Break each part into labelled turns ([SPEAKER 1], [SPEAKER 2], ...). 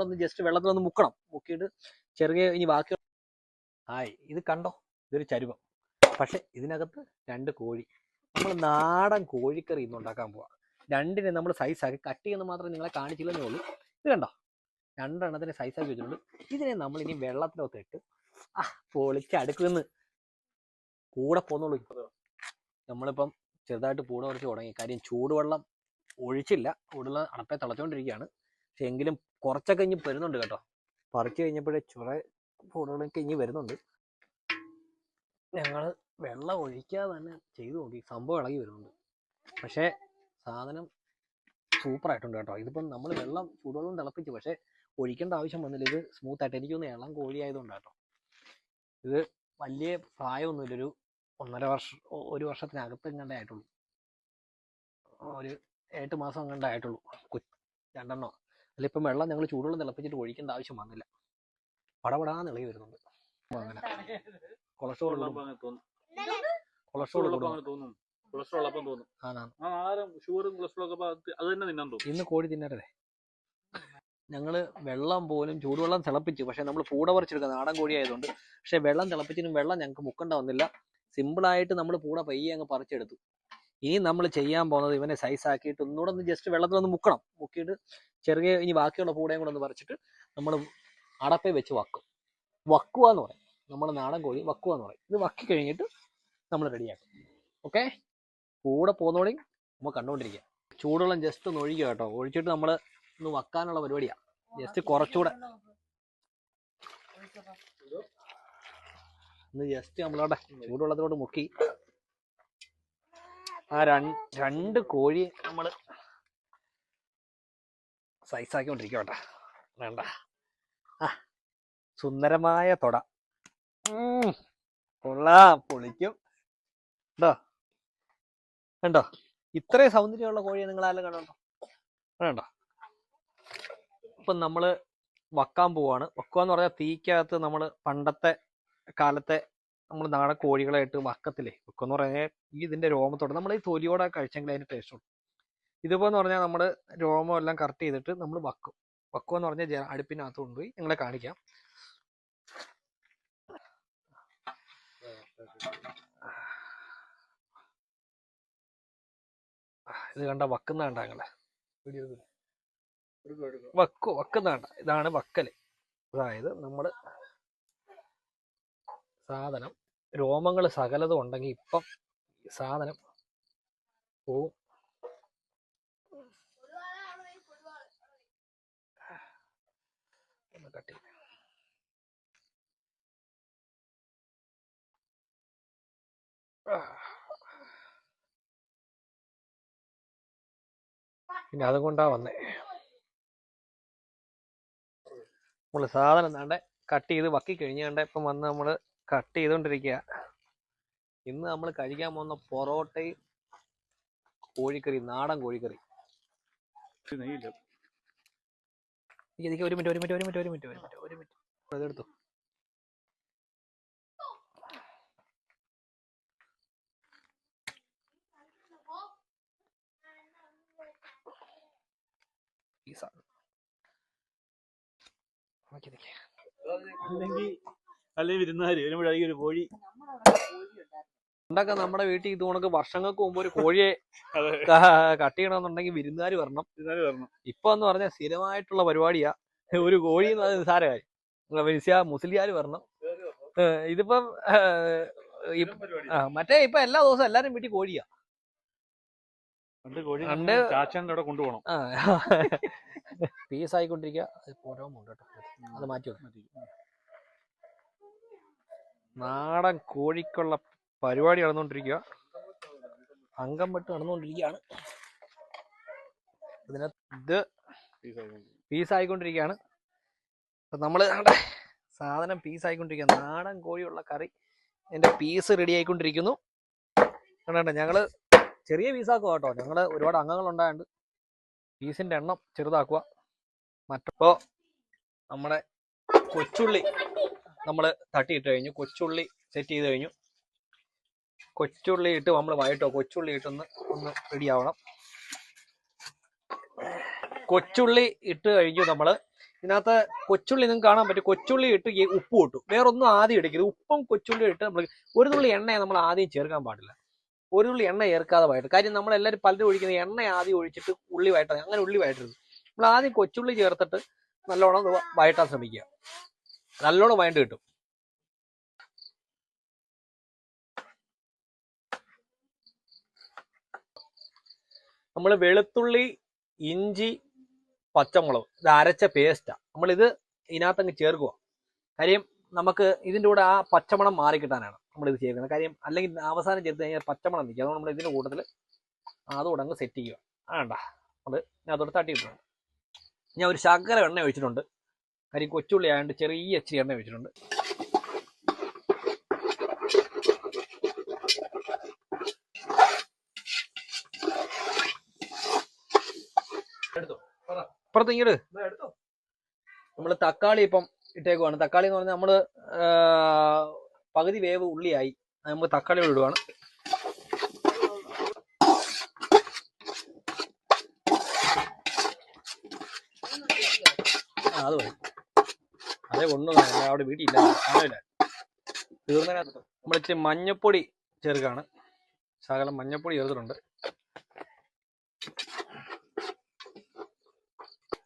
[SPEAKER 1] ഒന്നുകൂടെ ഒന്ന് ജസ്റ്റ് വെള്ളത്തിലൊന്ന് മുക്കണം. മുക്കിയിട്ട് ചെറിയ ഇനി ബാക്കി ആയി ഇത് കണ്ടോ? ഇതൊരു ചരുവം. പക്ഷെ ഇതിനകത്ത് രണ്ട് കോഴി. നമ്മൾ നാടൻ കോഴിക്കറി ഇന്ന് ഉണ്ടാക്കാൻ പോവാ. രണ്ടിനെ നമ്മൾ സൈസാക്കി കട്ട് ചെയ്യുന്ന മാത്രമേ നിങ്ങളെ കാണിച്ചില്ലെന്നേ ഉള്ളൂ. ഇത് കണ്ടോ? രണ്ടെണ്ണത്തിന് സൈസാക്കി വെച്ചിട്ടുണ്ട്. ഇതിനെ നമ്മൾ ഇനി വെള്ളത്തിലൊക്കെ ഇട്ട് ആ പൊളിച്ച് അടുക്കുന്ന് കൂടെ പോന്നുള്ളൂ നമ്മളിപ്പം ചെറുതായിട്ട് പൂട കുറച്ച് തുടങ്ങി. കാര്യം ചൂടുവെള്ളം ഒഴിച്ചില്ല. കൂടുതൽ അടപ്പെ തിളച്ചുകൊണ്ടിരിക്കുകയാണ് പക്ഷെ എങ്കിലും കുറച്ചൊക്കെ ഇനി വരുന്നുണ്ട് കേട്ടോ. പറിച്ചു കഴിഞ്ഞപ്പോഴേ ചുറ ഫോണുകളൊക്കെ ഇനി വരുന്നുണ്ട്. ഞങ്ങൾ വെള്ളം ഒഴിക്കാതെ തന്നെ ചെയ്തു നോക്കി. സംഭവം ഇളകി വരുന്നുണ്ട്. പക്ഷേ സാധനം സൂപ്പർ ആയിട്ടുണ്ട് കേട്ടോ. ഇതിപ്പം നമ്മൾ വെള്ളം ചൂടുവെള്ളം തിളപ്പിച്ചു. പക്ഷേ ഒഴിക്കേണ്ട ആവശ്യം വന്നില്ല. ഇത് സ്മൂത്ത് ആയിട്ട് എനിക്കൊന്ന് ഇളം കോഴി ആയതുകൊണ്ട് കേട്ടോ. ഇത് വലിയ പ്രായമൊന്നുമില്ല. ഒരു ഒന്നര വർഷം ഒരു വർഷത്തിനകത്ത് എങ്ങാണ്ടേ ആയിട്ടുള്ളൂ. ഒരു എട്ട് മാസം എങ്ങാണ്ടേ ആയിട്ടുള്ളൂ. കു- രണ്ടെണ്ണോ ഇപ്പം വെള്ളം ഞങ്ങൾ ചൂടുവെള്ളം തിളപ്പിച്ചിട്ട് ഒഴിക്കേണ്ട ആവശ്യം വന്നില്ല. പടപടാന്ന് ഇളകി വരുന്നുണ്ട്. അങ്ങനെ. കൊളസ്ട്രോൾ
[SPEAKER 2] തോന്നും. തോന്നും. ഷുഗറും ഒക്കെ അത് അത് തന്നെ തിന്നാൻ തോന്നും.
[SPEAKER 1] ഇന്ന് കോഴി തിന്നരുതേ. ഞങ്ങൾ വെള്ളം പോലും ചൂടുവെള്ളം തിളപ്പിച്ചു. പക്ഷെ നമ്മൾ പൂട പറിച്ചെടുക്കുക നാടൻ കോഴി ആയതുകൊണ്ട് പക്ഷെ വെള്ളം തിളപ്പിച്ചിട്ടും വെള്ളം ഞങ്ങൾക്ക് മുക്കണ്ട വന്നില്ല. സിമ്പിളായിട്ട് നമ്മൾ പൂട പയ്യെ അങ്ങ് പറിച്ചെടുത്തു. ഇനി നമ്മൾ ചെയ്യാൻ പോകുന്നത് ഇവനെ സൈസ് ആക്കിയിട്ട് ഒന്നുകൂടെ ഒന്ന് ജസ്റ്റ് വെള്ളത്തിൽ ഒന്ന് മുക്കണം. മുക്കിയിട്ട് ചെറിയ ഇനി ബാക്കിയുള്ള പൂടയും കൂടെ ഒന്ന് പറിച്ചിട്ട് നമ്മൾ അടപ്പേ വെച്ച് വക്കും. വക്കുക എന്ന് പറയും. നമ്മൾ നാടൻ കോഴി വക്കുക എന്ന് പറയും. ഇത് വക്കി കഴിഞ്ഞിട്ട് നമ്മൾ റെഡിയാക്കും. ഓക്കെ? കൂടെ പോകുന്നോടെയും നമ്മൾ കണ്ടുകൊണ്ടിരിക്കുക ചൂടുവെള്ളം ജസ്റ്റ് ഒന്ന് ഒഴിക്കുക കേട്ടോ. ഒഴിച്ചിട്ട് നമ്മൾ ഒന്ന് വക്കാനുള്ള പരിപാടിയാണ് ജസ്റ്റ് കുറച്ചുകൂടെ. ഒന്ന് ജസ്റ്റ് നമ്മളവിടെ ചൂടുവെള്ളത്തിലോട്ട് മുക്കി. ആ രണ്ട് കോഴി നമ്മൾ സൈസാക്കിക്കൊണ്ടിരിക്കുക കേട്ടോ. വേണ്ട. ആ സുന്ദരമായ തൊട. കൊള്ളാം. പൊളിക്കും. ഉണ്ടോ? കണ്ടോ ഇത്രയും സൗന്ദര്യമുള്ള കോഴിയെ നിങ്ങൾ കണ്ടോ വേണ്ട? ഇപ്പം നമ്മൾ വക്കാൻ പോവാണ്. വക്കുക എന്ന് പറഞ്ഞാൽ തീക്കകത്ത് നമ്മൾ പണ്ടത്തെ കാലത്തെ നമ്മൾ നാടൻ കോഴികളായിട്ട് വക്കത്തില്ലേ? വക്കുക വക്കെന്ന് പറഞ്ഞാൽ ഈ ഇതിന്റെ രോമത്തോടെ. നമ്മൾ ഈ തൊലിയോടെ കഴിച്ചെങ്കിൽ അതിന് ടേസ്റ്റ് ഉള്ളൂ. ഇതിപ്പോ എന്ന് പറഞ്ഞാൽ നമ്മൾ രോമം എല്ലാം കറക്റ്റ് ചെയ്തിട്ട് നമ്മൾ വക്കും. വക്കുക എന്ന് പറഞ്ഞാൽ അടുപ്പിനകത്ത് കൊണ്ടുപോയി നിങ്ങളെ കാണിക്കാം. ഇത് കണ്ട വക്കുന്ന കണ്ട നിങ്ങളെ? വക്കു വക്കുന്ന കണ്ട. ഇതാണ് വക്കൽ. അതായത് നമ്മൾ സാധനം രോമങ്ങൾ സകലതും ഉണ്ടെങ്കിൽ ഇപ്പം സാധനം പോവും ഒന്ന് കട്ട് ചെയ്ത് പിന്നെ അതുകൊണ്ടാ വന്നേ. നമ്മൾ സാധനം എന്താണ്ട് കട്ട് ചെയ്ത് വക്കി കഴിഞ്ഞാണ്ട് ഇപ്പം വന്ന് നമ്മൾ കട്ട് ചെയ്തുകൊണ്ടിരിക്കുക ഇന്ന് നമ്മൾ കഴിക്കാൻ പോകുന്ന പൊറോട്ടയും കോഴിക്കറി നാടൻ കോഴിക്കറി. ഒരു മിനിറ്റ് ഒരു മിനിറ്റ് ഒരു മിനിറ്റ് ഒരു മിനിറ്റ് ഒരു മിനിറ്റ് ഒരു മിനിറ്റ് അതെടുത്തു ഈ സാധനം
[SPEAKER 2] അല്ലെങ്കിൽ അല്ലെങ്കിൽ വരുമ്പോഴായിരിക്കും ഒരു കോഴി.
[SPEAKER 1] പണ്ടൊക്കെ നമ്മുടെ വീട്ടിൽ ഇത് കണക്ക് വർഷങ്ങൾക്ക് മുമ്പ് ഒരു കോഴിയെ കട്ട് ചെയ്യണമെന്നുണ്ടെങ്കിൽ വിരുന്നുകാർ വരണം. ഇപ്പൊ എന്ന് പറഞ്ഞാൽ സ്ഥിരമായിട്ടുള്ള പരിപാടിയാ. ഒരു കോഴി എന്ന് പറയുന്നത് സാരമായി കാര്യം മുസ്ലിയാർ വരണം. ഇതിപ്പം മറ്റേ ഇപ്പൊ എല്ലാ ദിവസവും എല്ലാരും വീട്ടിൽ കോഴിയാ.
[SPEAKER 2] പണ്ട് കോഴി അവിടെ കൊണ്ടുപോകണം.
[SPEAKER 1] പീസ് ആയിക്കൊണ്ടിരിക്കുക പുരമുണ്ട് കേട്ടോ. അത് മാറ്റി വെക്കും. നാടൻ കോഴിക്കുള്ള പരിപാടി നടന്നുകൊണ്ടിരിക്കുക. അംഗം വെട്ട് നടന്നുകൊണ്ടിരിക്കുകയാണ്. ഇതിനകത്ത് ഇത് പീസ് ആയിക്കൊണ്ടിരിക്കുകയാണ് അപ്പൊ നമ്മൾ നമ്മുടെ സാധനം പീസ് ആയിക്കൊണ്ടിരിക്കുക നാടൻ കോഴിയുള്ള കറി എന്റെ പീസ് റെഡി ആയിക്കൊണ്ടിരിക്കുന്നു. കണ്ടോ? ഞങ്ങൾ ചെറിയ പീസാക്കുക കേട്ടോ. ഞങ്ങൾ ഒരുപാട് അംഗങ്ങൾ ഉണ്ടായത് പീസിന്റെ എണ്ണം ചെറുതാക്കുക മറ്റപ്പോ നമ്മുടെ കൊച്ചുള്ളി നമ്മൾ തട്ടിയിട്ട് കഴിഞ്ഞു. കൊച്ചുള്ളി സെറ്റ് ചെയ്ത് കഴിഞ്ഞു. കൊച്ചുള്ളി ഇട്ട് നമ്മൾ വയട്ടോ? കൊച്ചുള്ളി ഇട്ടൊന്ന് ഒന്ന് റെഡിയാവണം കൊച്ചുള്ളി ഇട്ട് കഴിഞ്ഞു നമ്മൾ ഇതിനകത്ത് കൊച്ചുള്ളി നിങ്ങൾക്ക് കാണാൻ പറ്റും. കൊച്ചുള്ളി ഇട്ട് ഉപ്പ് ഇട്ടു. വേറൊന്നും ആദ്യം എടുക്കരുത്. ഉപ്പും കൊച്ചുള്ളി ഇട്ട് നമ്മൾ ഒരു തുള്ളി എണ്ണയെ നമ്മൾ ആദ്യം ചേർക്കാൻ പാടില്ല. ഒരു തുള്ളി എണ്ണ ചേർക്കാതെ വഴറ്റും കാര്യം നമ്മൾ എല്ലാവരും പലരും ഒഴിക്കുന്നത് എണ്ണ ആദ്യം ഒഴിച്ചിട്ട് ഉള്ളി വയറ്റാതെ അങ്ങനെ ഉള്ളി വഴറ്റരുത് നമ്മൾ ആദ്യം കൊച്ചുള്ളി ചേർത്തിട്ട് നല്ലോണം വയറ്റാൻ ശ്രമിക്കുക. നല്ലോണം വയണ്ട് കിട്ടും. നമ്മൾ വെളുത്തുള്ളി ഇഞ്ചി പച്ചമുളക് ഇത് അരച്ച പേസ്റ്റാണ് നമ്മളിത് ഇതിനകത്തങ്ങ് ചേർക്കുക കാര്യം നമുക്ക് ഇതിന്റെ കൂടെ ആ പച്ചമണം മാറി കിട്ടാനാണ് നമ്മളിത് ചേർക്കുന്നത്. കാര്യം അല്ലെങ്കിൽ അവസാനം ചേർത്ത് കഴിഞ്ഞാൽ പച്ചമണം നിൽക്കുക അതുകൊണ്ട് നമ്മൾ ഇതിന്റെ കൂട്ടത്തിൽ അതുകൂടെ അങ്ങ് സെറ്റ് ചെയ്യുക. വേണ്ട അത് അതിനകത്തോട്ട് തട്ടിയിട്ടുണ്ട് ഞാൻ ഒരു ശകല എണ്ണ ഒഴിച്ചിട്ടുണ്ട്. കാര്യം കൊച്ചുള്ളി ആയതുകൊണ്ട് ചെറിയ ഇച്ചിരി എണ്ണ ഒഴിച്ചിട്ടുണ്ട്. അപ്പുറത്ത് ഇങ്ങോട്ട് നമ്മൾ തക്കാളി ഇപ്പം ഇട്ടേക്കുവാണ്. തക്കാളി എന്ന് പറഞ്ഞാൽ നമ്മൾ പകുതി വേവ് ഉള്ളിയായി. നമ്മൾ തക്കാളി ഇടുവാണ് ആ അത് മതി. അതേ ഒന്നും അവിടെ വീട്ടിലില്ല കാണുമില്ല തീർന്നതിനകത്ത് നമ്മൾ ഇച്ചിരി മഞ്ഞപ്പൊടി ചേർക്കാണ് ശകലം മഞ്ഞപ്പൊടി ചേർത്തിട്ടുണ്ട്.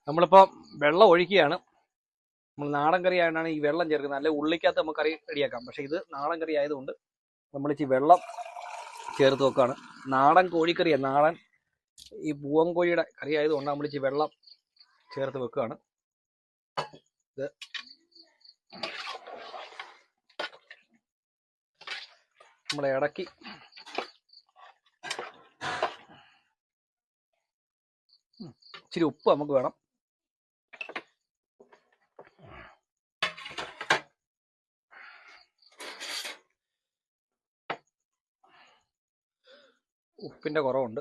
[SPEAKER 1] നമ്മളിപ്പോൾ വെള്ളം ഒഴിക്കുകയാണ്. നമ്മൾ നാടൻ കറി ആയതാണ് ഈ വെള്ളം ചേർക്കുന്നത്. അല്ലെ ഉള്ളിക്കകത്ത് നമുക്ക് കറി റെഡിയാക്കാം. പക്ഷേ ഇത് നാടൻ കറി ആയതുകൊണ്ട് നമ്മൾ ഇച്ചിരി വെള്ളം ചേർത്ത് നോക്കുകയാണ് നാടൻ കോഴിക്കറിയാണ് നാടൻ ഈ പൂവൻ കോഴിയുടെ കറി ആയതുകൊണ്ട് നമ്മൾ ഇച്ചിരി വെള്ളം ചേർത്ത് വെക്കുകയാണ്. ഇത് നമ്മൾ ഇടക്കി ഇച്ചിരി ഉപ്പ് നമുക്ക് വേണം. ഉപ്പിന്റെ കുറവുണ്ട്.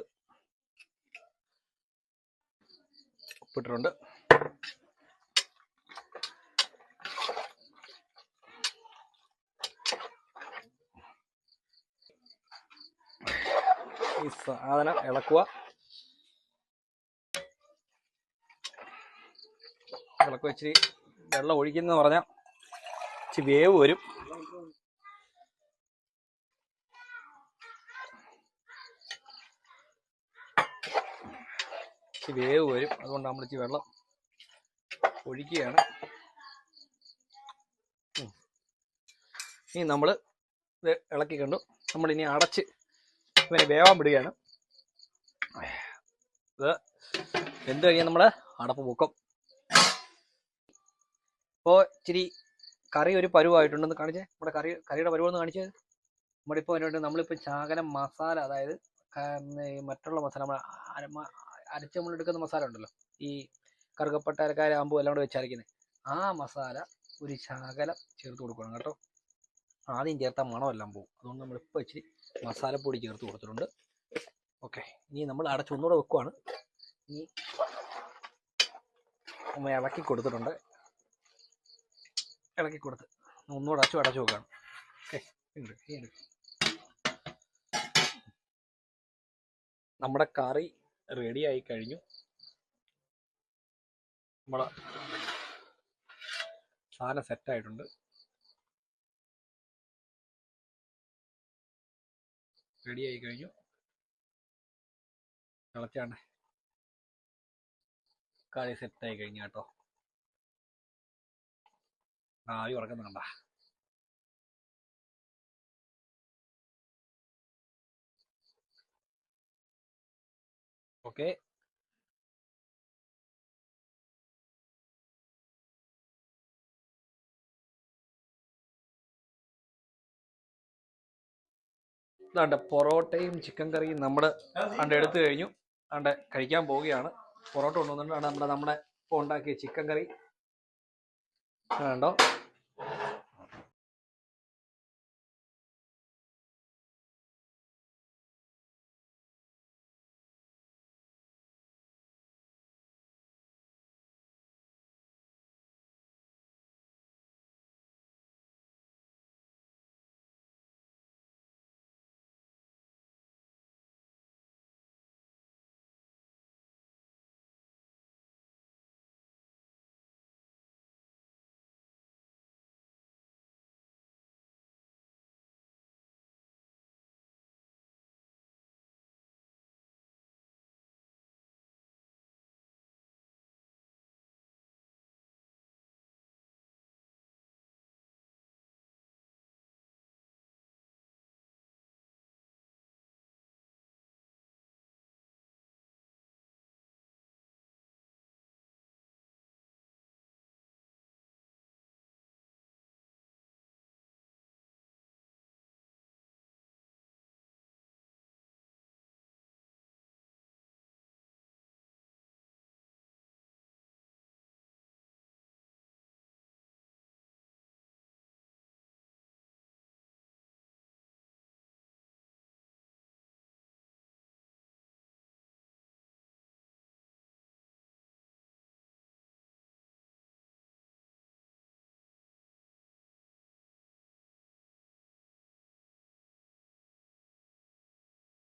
[SPEAKER 1] ഉപ്പിട്ടിട്ടുണ്ട്. ഈ സാധനം ഇളക്കുക. ഇളക്കുക ഇച്ചിരി വെള്ളം ഒഴിക്കുന്ന പറഞ്ഞാൽ ഇച്ചിരി വേവ് വരും. ഇച്ചിരി വേവ് വരും. അതുകൊണ്ട് നമ്മൾ ഇച്ചിരി വെള്ളം ഒഴിക്കുകയാണ്. ഇനി നമ്മൾ ഇളക്കി കണ്ടു. നമ്മൾ ഇനി അടച്ച് ഇവനെ വേവാൻ വിടുകയാണ്. ഇത് എന്ത് കഴിഞ്ഞാൽ നമ്മൾ അടപ്പ് പൊക്കും. ഇപ്പോൾ ഇച്ചിരി കറി ഒരു പരുവായിട്ടുണ്ടെന്ന് കാണിച്ചേ. നമ്മുടെ കറി കറിയുടെ പരുവെന്ന് നമ്മുടെ ഇപ്പൊ അതിനോട്ട് നമ്മളിപ്പോ ശാകലം മസാല അതായത് മറ്റുള്ള മസാല നമ്മൾ അരച്ച നമ്മൾ എടുക്കുന്ന മസാല ഉണ്ടല്ലോ. ഈ കറുകപ്പട്ട അരക്കാര ആമ്പും എല്ലാം കൂടെ വെച്ച് ആ മസാല ഒരു ശാകലം ചേർത്ത് കൊടുക്കണം കേട്ടോ. ആദ്യം ചേർത്ത മണമെല്ലാം പോകും അതുകൊണ്ട് നമ്മളിപ്പോൾ ഇച്ചിരി മസാലപ്പൊടി ചേർത്ത് കൊടുത്തിട്ടുണ്ട്. ഓക്കെ. ഇനി നമ്മൾ അടച്ച് ഒന്നുകൂടെ വെക്കുവാണ്. ഇനി നമ്മൾ ഇളക്കി കൊടുത്തിട്ടുണ്ട്. ഇളക്കി കൊടുത്ത് ഒന്നുകൂടെ അടച്ചു അടച്ചു വെക്കുകയാണ് ഓക്കെ. നമ്മുടെ കറി റെഡി ആയി കഴിഞ്ഞു. നമ്മളെ സാധനം സെറ്റ് റെഡി ആയി കഴിഞ്ഞു. തിളച്ചാണ്ട് കറി സെറ്റ് ആയി കഴിഞ്ഞു കേട്ടോ. ആവി ഉറക്കുന്നുണ്ട ഓക്കെ ഇതാണ്ട് പൊറോട്ടയും ചിക്കൻ കറിയും നമ്മൾ അണ്ട് എടുത്തു കഴിഞ്ഞു. അണ്ട് കഴിക്കാൻ പോവുകയാണ്. പൊറോട്ട കൊണ്ടുവന്നിട്ടുണ്ട് നമ്മുടെ നമ്മുടെ ഇപ്പോൾ ഉണ്ടാക്കിയ ചിക്കൻ കറി. കണ്ടോ?